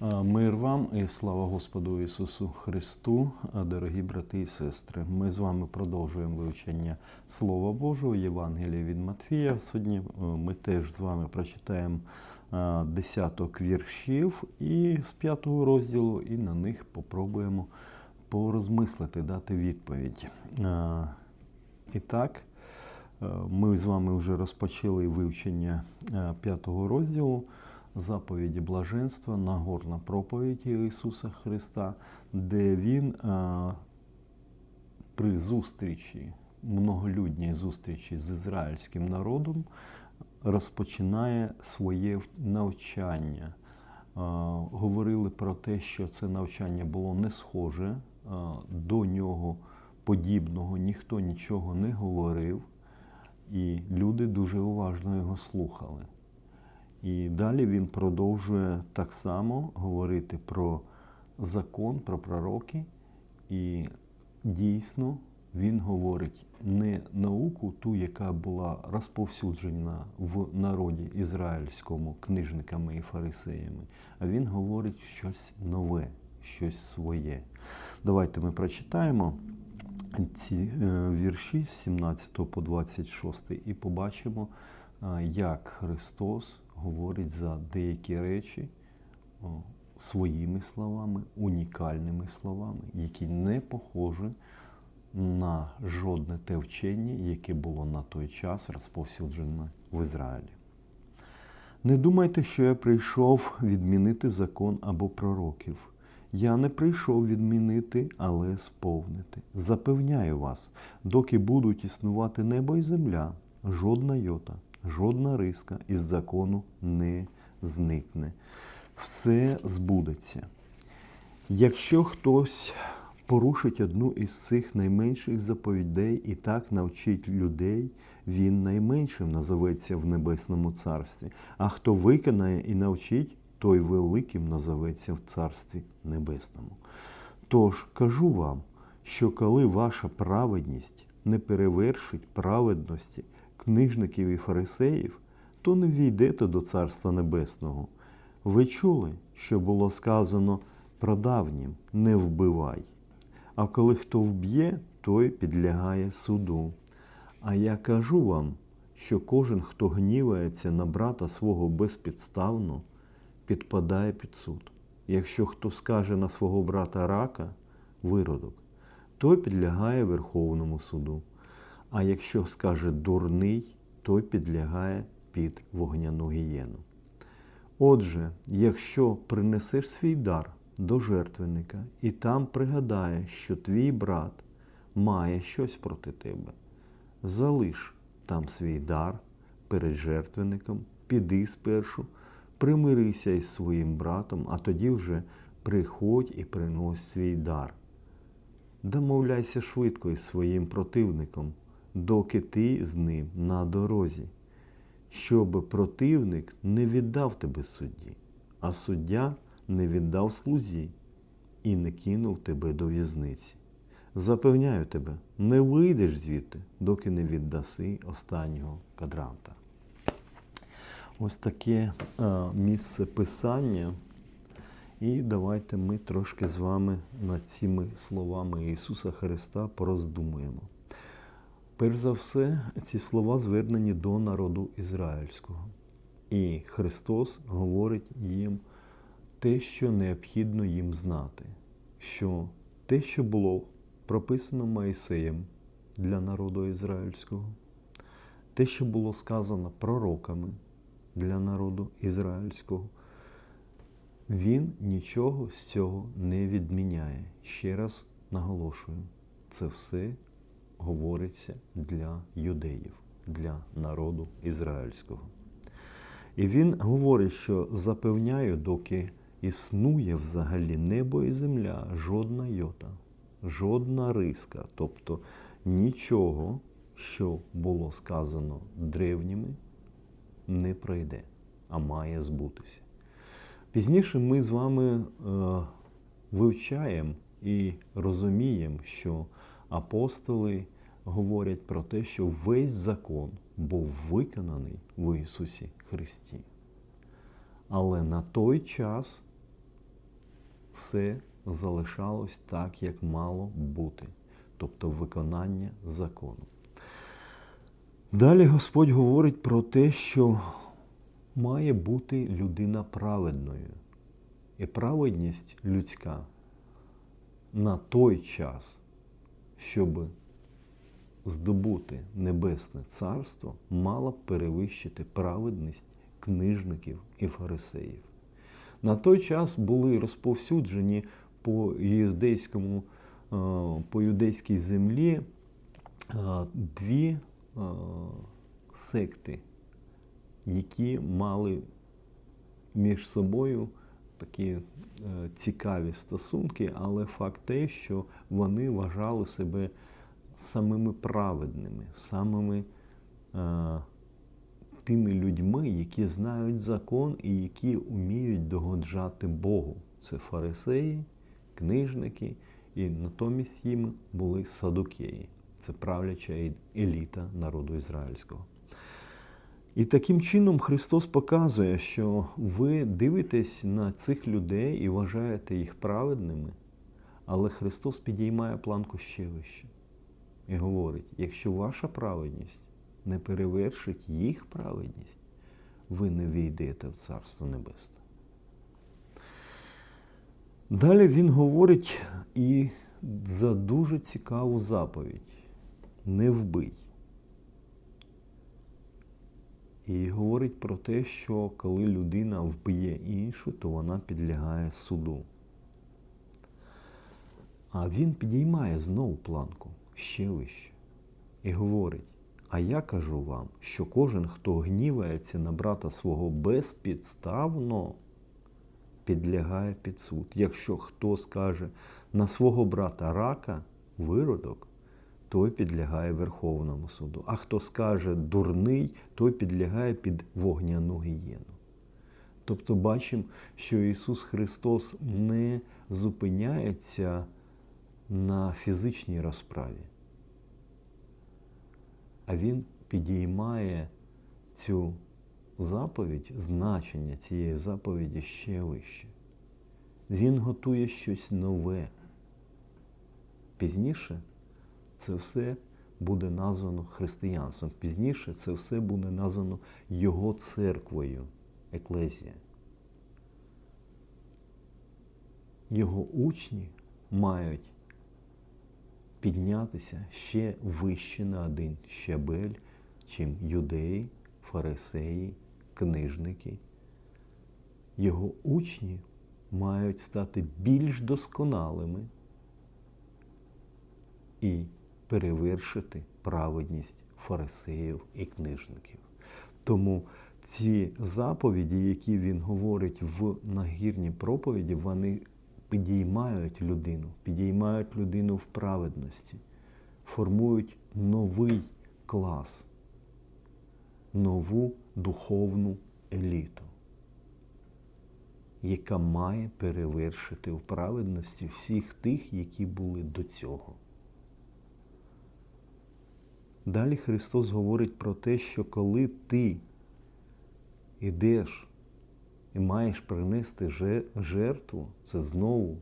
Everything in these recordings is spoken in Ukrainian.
А, Мир вам і слава Господу Ісусу Христу, дорогі брати і сестри. Ми з вами продовжуємо вивчення Слова Божого, Євангелія від Матфія. Сьогодні е, ми теж з вами прочитаємо е, десяток віршів і з п'ятого розділу, і на них попробуємо порозмислити, дати відповідь. Е, І так, е, ми з вами вже розпочали вивчення е, п'ятого розділу заповіді блаженства, Нагорна проповідь Ісуса Христа, де Він е, при зустрічі, многолюдній зустрічі з ізраїльським народом розпочинає своє навчання. Е, Говорили про те, що це навчання було не схоже, е, до нього подібного ніхто нічого не говорив, і люди дуже уважно його слухали. І далі він продовжує так само говорити про закон, про пророки. І дійсно він говорить не науку, ту, яка була розповсюджена в народі ізраїльському книжниками і фарисеями, а він говорить щось нове, щось своє. Давайте ми прочитаємо ці е, вірші з 17 по 26 і побачимо, як Христос говорить за деякі речі своїми словами, унікальними словами, які не похожі на жодне те вчення, яке було на той час розповсюджене в Ізраїлі. Не думайте, що я прийшов відмінити закон або пророків. Я не прийшов відмінити, але сповнити. Запевняю вас, доки будуть існувати небо і земля, жодна йота, жодна риска із закону не зникне. Все збудеться. Якщо хтось порушить одну із цих найменших заповідей і так навчить людей, він найменшим назоветься в небесному царстві. А хто виконає і навчить, той великим назоветься в царстві небесному. Тож кажу вам, що коли ваша праведність не перевершить праведності книжників і фарисеїв, то не війдете до Царства Небесного. Ви чули, що було сказано прадавнім не вбивай. А коли хто вб'є, той підлягає суду. А я кажу вам, що кожен, хто гнівається на брата свого безпідставно, підпадає під суд. Якщо хто скаже на свого брата рака, виродок, той підлягає Верховному суду. А якщо скаже дурний, той підлягає під вогняну гієну. Отже, якщо принесеш свій дар до жертвенника і там пригадаєш, що твій брат має щось проти тебе, залиш там свій дар перед жертвенником, піди спершу, примирися із своїм братом, а тоді вже приходь і принось свій дар. Домовляйся швидко із своїм противником, доки ти з ним на дорозі, щоб противник не віддав тебе судді, а суддя не віддав слузі і не кинув тебе до в'язниці. Запевняю тебе, не вийдеш звідти, доки не віддаси останнього кадранта. Ось таке е, місце писання. І давайте ми трошки з вами над цими словами Ісуса Христа пороздумуємо. Перш за все, ці слова звернені до народу ізраїльського. І Христос говорить їм те, що необхідно їм знати, що те, що було прописано Моїсеєм для народу ізраїльського, те, що було сказано пророками для народу ізраїльського, він нічого з цього не відміняє. Ще раз наголошую, це все говориться для юдеїв, для народу ізраїльського. І він говорить, що запевняю, доки існує взагалі небо і земля, жодна йота, жодна риска, тобто нічого, що було сказано древніми, не пройде, а має збутися. Пізніше ми з вами е, вивчаємо і розуміємо, що апостоли говорять про те, що весь закон був виконаний в Ісусі Христі. Але на той час все залишалось так, як мало бути, тобто виконання закону. Далі Господь говорить про те, що має бути людина праведною. І праведність людська на той час, щоб здобути небесне царство, мала перевищити праведність книжників і фарисеїв. На той час були розповсюджені по юдейському, е, по юдейській землі е, дві е, секти, які мали між собою такі е, цікаві стосунки, але факт те, що вони вважали себе самими праведними, самими е, тими людьми, які знають закон і які вміють догоджати Богу. Це фарисеї, книжники, і натомість їм були садукеї. Це правляча еліта народу ізраїльського. І таким чином Христос показує, що ви дивитесь на цих людей і вважаєте їх праведними, але Христос підіймає планку ще вище і говорить: якщо ваша праведність не перевершить їх праведність, ви не війдете в Царство Небесне. Далі він говорить і за дуже цікаву заповідь: не вбий. І говорить про те, що коли людина вб'є іншу, то вона підлягає суду. А він підіймає знову планку ще вище і говорить: А я кажу вам, що кожен, хто гнівається на брата свого безпідставно, підлягає під суд. Якщо хто скаже на свого брата рака, виродок, той підлягає Верховному суду. А хто скаже дурний, той підлягає під вогняну гієну. Тобто бачимо, що Ісус Христос не зупиняється на фізичній розправі, а Він підіймає цю заповідь, значення цієї заповіді ще вище. Він готує щось нове. Пізніше це все буде названо християнством. Пізніше це все буде названо Його церквою, еклезія. Його учні мають піднятися ще вище на один щабель, чим юдеї, фарисеї, книжники. Його учні мають стати більш досконалими і перевершити праведність фарисеїв і книжників. Тому ці заповіді, які він говорить в нагірній проповіді, вони підіймають людину, підіймають людину в праведності, формують новий клас, нову духовну еліту, яка має перевершити в праведності всіх тих, які були до цього. Далі Христос говорить про те, що коли ти йдеш і маєш принести жертву, це знову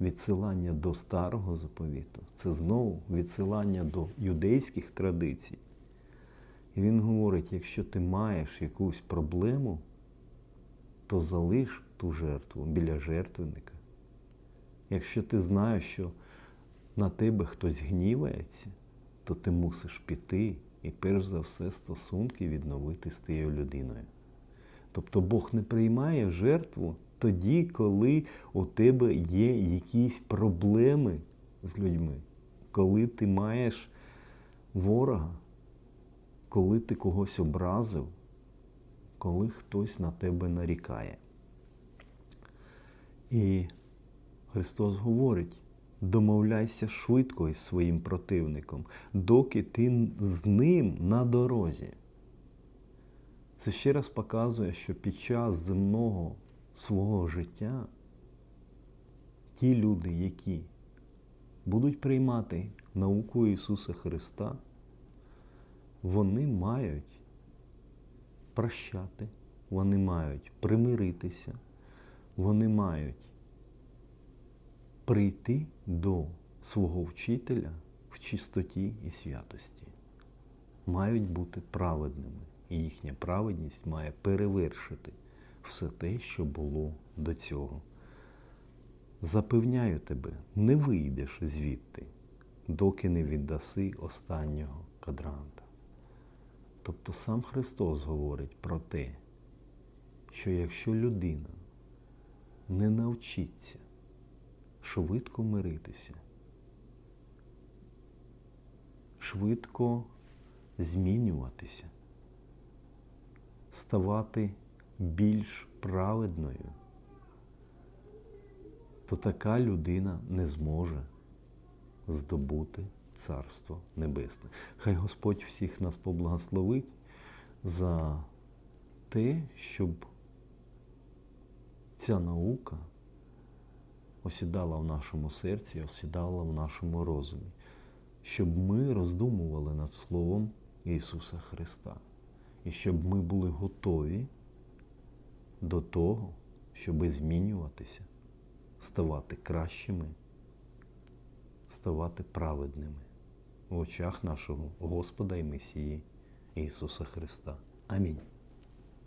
відсилання до старого заповіту, це знову відсилання до юдейських традицій. І він говорить: якщо ти маєш якусь проблему, то залиш ту жертву біля жертвенника. Якщо ти знаєш, що на тебе хтось гнівається, то ти мусиш піти і перш за все стосунки відновити з тією людиною. Тобто Бог не приймає жертву тоді, коли у тебе є якісь проблеми з людьми, коли ти маєш ворога, коли ти когось образив, коли хтось на тебе нарікає. І Христос говорить, домовляйся швидко із своїм противником, доки ти з ним на дорозі. Це ще раз показує, що під час земного свого життя ті люди, які будуть приймати науку Ісуса Христа, вони мають прощати, вони мають примиритися, вони мають прийти до свого вчителя в чистоті і святості. Мають бути праведними, і їхня праведність має перевершити все те, що було до цього. Запевняю тебе, не вийдеш звідти, доки не віддаси останнього кадранта. Тобто сам Христос говорить про те, що якщо людина не навчиться швидко миритися, швидко змінюватися, ставати більш праведною, то така людина не зможе здобути Царство Небесне. Хай Господь всіх нас поблагословить за те, щоб ця наука осідала в нашому серці, осідала в нашому розумі, щоб ми роздумували над Словом Ісуса Христа, і щоб ми були готові до того, щоб змінюватися, ставати кращими, ставати праведними в очах нашого Господа і Месії Ісуса Христа. Амінь.